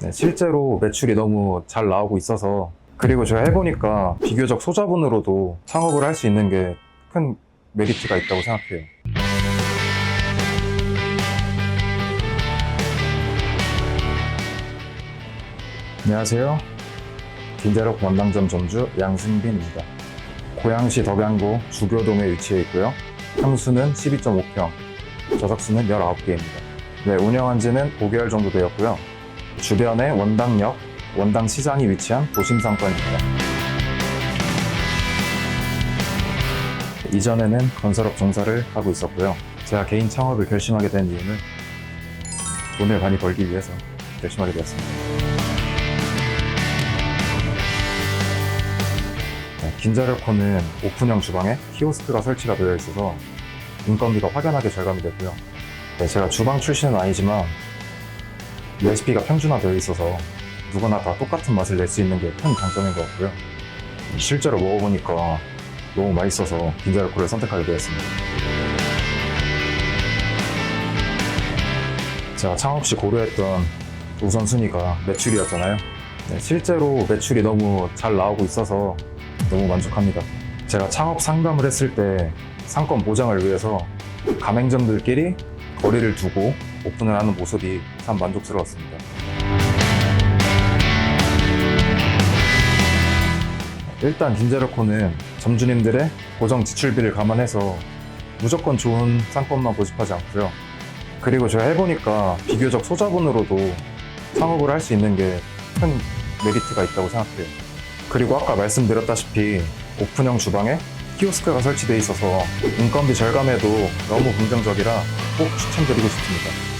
네, 실제로 매출이 너무 잘 나오고 있어서 그리고 제가 해보니까 비교적 소자본으로도 창업을 할 수 있는 게 큰 메리트가 있다고 생각해요. 안녕하세요. 김재록 원당점 점주 양승빈입니다. 고양시 덕양구 주교동에 위치해 있고요. 평수는 12.5평, 저석수는 19개입니다. 네, 운영한 지는 5개월 정도 되었고요. 주변에 원당역, 원당시장이 위치한 도심상권입니다. 이전에는 건설업 종사를 하고 있었고요. 제가 개인 창업을 결심하게 된 이유는 돈을 많이 벌기 위해서 결심하게 되었습니다. 네, 긴자력코는 오픈형 주방에 키오스크가 설치가 되어 있어서 인건비가 확연하게 절감이 되고요. 네, 제가 주방 출신은 아니지만 레시피가 평준화되어 있어서 누구나 다 똑같은 맛을 낼 수 있는 게 큰 장점인 것 같고요. 실제로 먹어보니까 너무 맛있어서 긴자력코를 선택하게 되었습니다. 제가 창업 시 고려했던 우선순위가 매출이었잖아요. 네, 실제로 매출이 너무 잘 나오고 있어서 너무 만족합니다. 제가 창업 상담을 했을 때 상권 보장을 위해서 가맹점들끼리 거리를 두고 오픈을 하는 모습이 참 만족스러웠습니다. 일단 딘제로코는 점주님들의 고정 지출비를 감안해서 무조건 좋은 상권만 고집하지 않고요. 그리고 제가 해보니까 비교적 소자본으로도 창업을 할 수 있는 게 큰 메리트가 있다고 생각해요. 그리고 아까 말씀드렸다시피 오픈형 주방에 키오스크가 설치되어 있어서 인건비 절감에도 너무 긍정적이라 꼭 추천드리고 싶습니다.